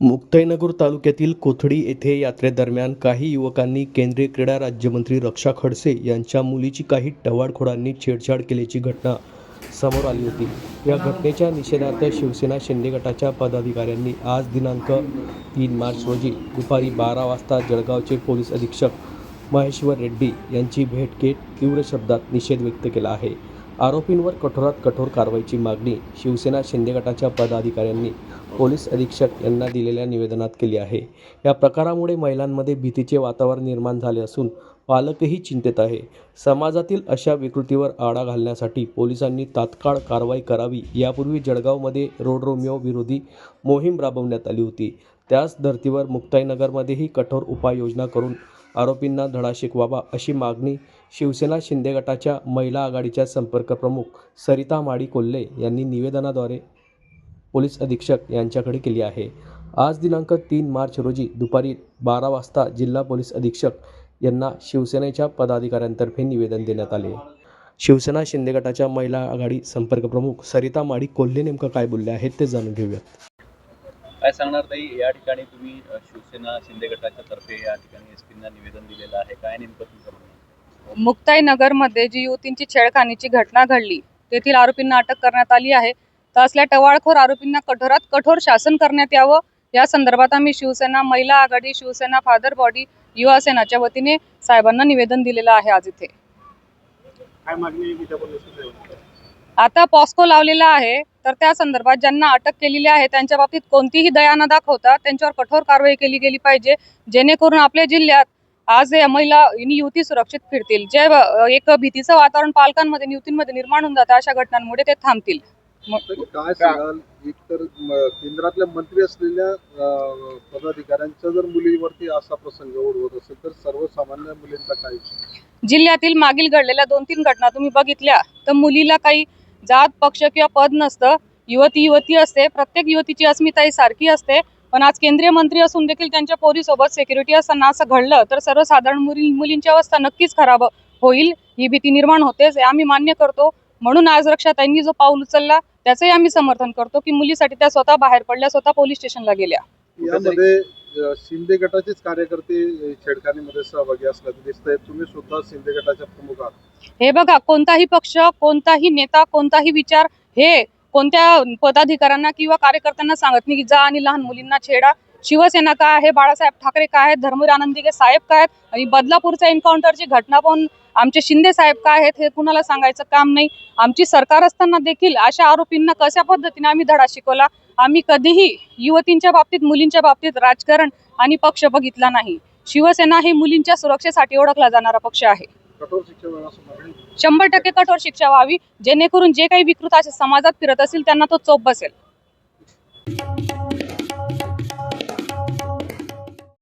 मुक्ताईनगर तालुक्यातील कोथडी येथे यात्रेदरम्यान काही युवकांनी केंद्रीय क्रीडा राज्यमंत्री रक्षा खडसे यांच्या मुलीची काही टवाळखोरांनी छेडछाड केल्याची घटना समोर आली होती. या घटनेच्या निषेधार्थ शिवसेना शिंदे गटाच्या पदाधिकाऱ्यांनी आज दिनांक तीन मार्च रोजी दुपारी बारा वाजता जळगावचे पोलीस अधीक्षक महेश्वर रेड्डी यांची भेट घेत तीव्र शब्दात निषेध व्यक्त केला आहे. आरोपींवर कठोरात कठोर कारवाईची मागणी शिवसेना शिंदे गटाच्या पदाधिकाऱ्यांनी पोलीस अधीक्षक यांना दिलेल्या निवेदनात केली आहे. या प्रकारामुळे महिलांमध्ये भीतीचे वातावरण निर्माण झाले असून पालकही चिंतेत आहे. समाजातील अशा विकृतीवर आळा घालण्यासाठी पोलिसांनी तात्काळ कारवाई करावी. यापूर्वी जळगावमध्ये रोड रोमिओ विरोधी मोहीम राबवण्यात आली होती. त्याच धर्तीवर मुक्ताईनगरमध्येही कठोर उपाययोजना करून आरोपींना धडा शिकवावा अशी मागणी शिवसेना शिंदे गटाच्या महिला आघाडीच्या संपर्क प्रमुख सरिता माडी कोल्हे यांनी निवेदनाद्वारे पोलीस अधीक्षक यांच्याकडे केली आहे. आज दिनांक तीन मार्च रोजी दुपारी बारा वाजता जिल्हा पोलीस अधीक्षक यांना शिवसेनेच्या पदाधिकाऱ्यांतर्फे निवेदन देण्यात आले. शिवसेना शिंदे गटाच्या महिला आघाडी संपर्क प्रमुख सरिता माडी कोल्हे नेमकं काय बोलले आहेत ते जाणून घेऊयात. काय सांगणार ताई? या ठिकाणी तुम्ही शिवसेना शिंदे गटाच्या तर्फे या ठिकाणी एस पींना निवेदन दिलेलं आहे. काय नेमकं तुमचं म्हणणं? मुक्ताई नगरमध्ये जी युवतींची छेडखानीची घटना घडली तेथील आरोपींना अटक करण्यात आली आहे. तर असल्या टवाळखोर आरोपींना कठोरात कठोर शासन करण्यात यावं. या संदर्भात आम्ही शिवसेना महिला आघाडी शिवसेना फादर बॉडी युवा सेनाच्या वतीने साहेबांना निवेदन दिलेलं आहे आज इथे. काय मागणी आता पॉस्को लावलेला आहे तर त्या संदर्भात ज्यांना अटक केलेली आहे त्यांच्या बाबतीत कोणतीही दया न दाखवता त्यांच्यावर कठोर कारवाई केली गेली पाहिजे. जेणेकरून आपल्या जिल्ह्यात आज या महिला युवती सुरक्षित फिरतील. जे एक भीतीचं वातावरण पालकांमध्ये युवतींमध्ये निर्माण होऊन जातं अशा घटनांमुळे ते थांबतील. काय सांगाल? एक तर म- केंद्रातल्या मंत्री असलेल्या पदाधिकाऱ्यांच्या जर मुलीवरती असा प्रसंग असेल तर सर्वसामान्य मुलींचा काय? जिल्ह्यातील मागील घडलेल्या दोन तीन घटना तुम्ही बघितल्या तर मुलीला काही जात पक्ष किंवा पद नसतं. युवती युवती असते. प्रत्येक युवतीची अस्मिता ही सारखी असते. पण आज केंद्रीय मंत्री असून देखील त्यांच्या पोरीसोबत सिक्युरिटी असताना असं घडलं तर सर्वसाधारण मुली मुलींची अवस्था नक्कीच खराब होईल. ही भीती निर्माण होतेच आम्ही मान्य करतो. म्हणून आज रक्षाताईंनी जो पाऊल उचलला त्याचंही आम्ही समर्थन करतो की मुलीसाठी त्या स्वतः बाहेर पडल्या स्वतः पोलीस स्टेशनला गेल्या. यामध्ये शिंदे गटाचेच कार्यकर्ते छेडखानीमध्ये सहभागी असल्याचं दिसतंय. तुम्ही सुद्धा शिंदे गटाच्या प्रमुख आहात. हे बघा कोणताही पक्ष कोणताही नेता कोणताही विचार हे कोणत्या पदाधिकाऱ्यांना किंवा कार्यकर्त्यांना सांगत नाही की जा आणि लहान मुलींना छेडा. शिवसेना काय आहे बाळासाहेब ठाकरे काय आहेत धर्मवीर आनंदीगे साहेब काय आहेत आणि बदलापूरच्या एन्काउंटरची घटना पाहून आमचे शिंदे साहेब काय आहेत हे कुणाला सांगायचं काम नाही. आमची सरकार असताना देखील अशा आरोपींना कशा पद्धतीने आम्ही धडा शिकवला? आम्ही कधीही युवतींच्या बाबतीत मुलींच्या बाबतीत राजकारण आणि पक्ष बघितला नाही. शिवसेना ही मुलींच्या सुरक्षेसाठी ओळखला जाणारा पक्ष आहे. शंभर टक्के कठोर शिक्षा व्हावी जेणेकरून जे काही विकृत असे समाजात फिरत असतील त्यांना तो चोप बसेल.